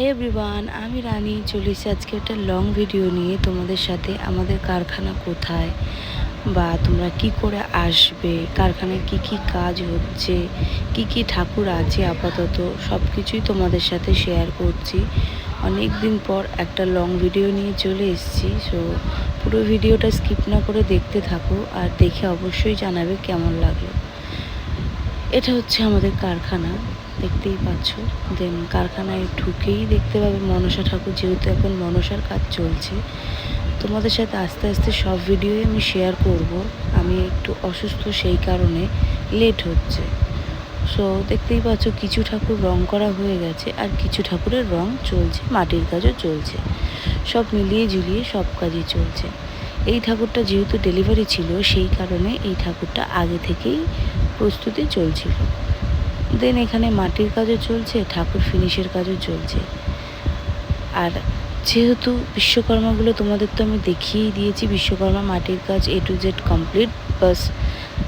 হে everyone আমি রানী। চলে এসেছি আজকে একটা লং ভিডিও নিয়ে তোমাদের সাথে। আমাদের কারখানা কোথায়? বা তোমরা কি করে আসবে? কারখানায় কি কি কাজ হচ্ছে? কি কি ঠাকুর আছে আপাতত? সব কিছুই তোমাদের সাথে শেয়ার করছি। অনেক দিন পর একটা লং ভিডিও নিয়ে চলে এসেছি। সো পুরো ভিডিওটা স্কিপ না করে দেখতে থাকো আর দেখে অবশ্যই জানাবে কেমন লাগল। এটা হচ্ছে আমাদের কারখানা। দেখতেই পাচ্ছ। দেন কারখানায় ঢুকেই দেখতে পাবে মনসা ঠাকুর, যেহেতু এখন মনসার কাজ চলছে। তোমাদের সাথে আস্তে আস্তে সব ভিডিওই আমি শেয়ার করব। আমি একটু অসুস্থ সেই কারণে লেট হচ্ছে। সো দেখতেই পাচ্ছ কিছু ঠাকুর রং করা হয়ে গেছে আর কিছু ঠাকুরের রং চলছে, মাটির কাজও চলছে। সব মিলিয়ে ঝুলিয়ে সব কাজই চলছে। এই ঠাকুরটা যেহেতু ডেলিভারি ছিল, সেই কারণে এই ঠাকুরটা আগে থেকেই প্রস্তুতি চলছিল। দেন এখানে মাটির কাজও চলছে, ঠাকুর ফিনিশের কাজও চলছে। আর যেহেতু বিশ্বকর্মাগুলো তোমাদের তো আমি দেখিয়েই দিয়েছি, বিশ্বকর্মা মাটির কাজ এ টু জেড কমপ্লিট বাস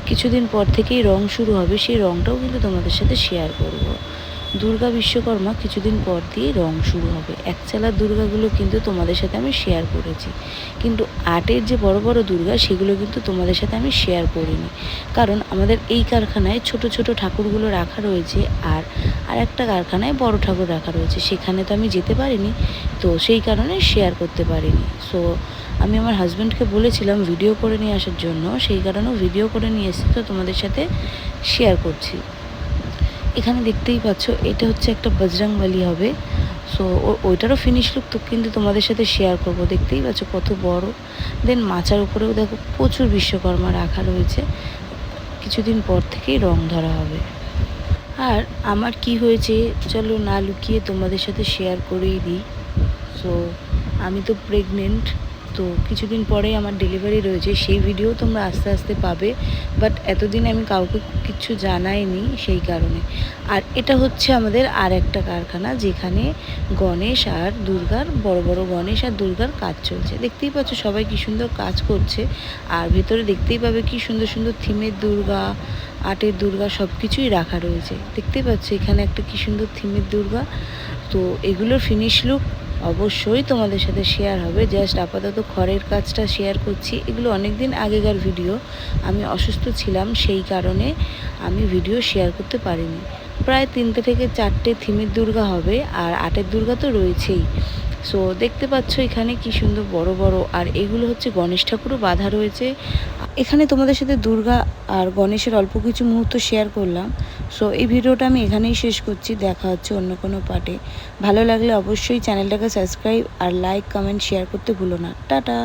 কিছুদিন পর থেকেই রং শুরু হবে, সেই রংটাও কিন্তু তোমাদের সাথে শেয়ার করব। দুর্গা বিশ্বকর্মা কিছুদিন পর দিয়ে রং শুরু হবে। একচালার দুর্গাগুলো কিন্তু তোমাদের সাথে আমি শেয়ার করেছি। কিন্তু আর্টের যে বড় বড় দুর্গা, সেগুলো কিন্তু তোমাদের সাথে আমি শেয়ার করিনি। কারণ আমাদের এই কারখানায় ছোট ছোট ঠাকুরগুলো রাখা রয়েছে আর আর একটা কারখানায় বড় ঠাকুর রাখা রয়েছে। সেখানে তো আমি যেতে পারিনি, তো সেই কারণে শেয়ার করতে পারিনি। সো আমি আমার হাজব্যান্ডকে বলেছিলাম ভিডিও করে নিয়ে আসার জন্য, সেই কারণেও ভিডিও করে নিয়ে এসে তো তোমাদের সাথে শেয়ার করছি। এখানে দেখতেই পাচ্ছ, এটা হচ্ছে একটা বজরংবলী হবে। সো ওইটারও ফিনিশ লুক তো কিন্তু তোমাদের সাথে শেয়ার করব। দেখতেই পাচ্ছ কত বড়। দেন মাচার উপরেও দেখো প্রচুর বিশ্বকর্মা রাখা রয়েছে। কিছুদিন পর থেকেই রং ধরা হবে। আর আমার কি হয়েছে, চলো না লুকিয়ে তোমাদের সাথে শেয়ার করেই দিই। সো আমি তো প্রেগনেন্ট তো কিছুদিন পরেই আমার ডেলিভারি রয়েছে, সেই ভিডিও তোমরা আস্তে আস্তে পাবে। বাট এতদিন আমি কাউকে কিছু জানাইনি সেই কারণে। আর এটা হচ্ছে আমাদের আর একটা কারখানা, যেখানে গণেশ আর দুর্গার, বড় বড় গণেশ আর দুর্গার কাজ চলছে। দেখতেই পাচ্ছ সবাই কি সুন্দর কাজ করছে। আর ভেতরে দেখতেই পাবে কি সুন্দর সুন্দর থিমের দুর্গা, আটের দুর্গা সব কিছুই রাখা রয়েছে। দেখতেই পাচ্ছ এখানে একটা কি সুন্দর থিমের দুর্গা। তো এগুলোর ফিনিশ লুক অবশ্যই তোমাদের সাথে শেয়ার হবে। জাস্ট আপাতত খড়ের কাজটা শেয়ার করছি। এগুলো অনেক দিন আগেকার ভিডিও আমি অসুস্থ ছিলাম, সেই কারণে আমি ভিডিও শেয়ার করতে পারিনি। প্রায় তিনটে থেকে চারটে থিমের দুর্গা হবে, আর আটের দুর্গা তো রয়েছেই। সো দেখতে পাচ্ছ এখানে কি সুন্দর বড় বড়, আর এগুলো হচ্ছে গণেশ ঠাকুরও বাধা রয়েছে। এখানে তোমাদের সাথে দুর্গা আর গণেশের অল্প কিছু মুহূর্ত শেয়ার করলাম। সো এই ভিডিওটা আমি এখানেই শেষ করছি। দেখা হচ্ছে অন্য কোনো পার্টে ভালো লাগলে অবশ্যই চ্যানেলটাকে সাবস্ক্রাইব আর লাইক কমেন্ট শেয়ার করতে ভুলো না। টাটা!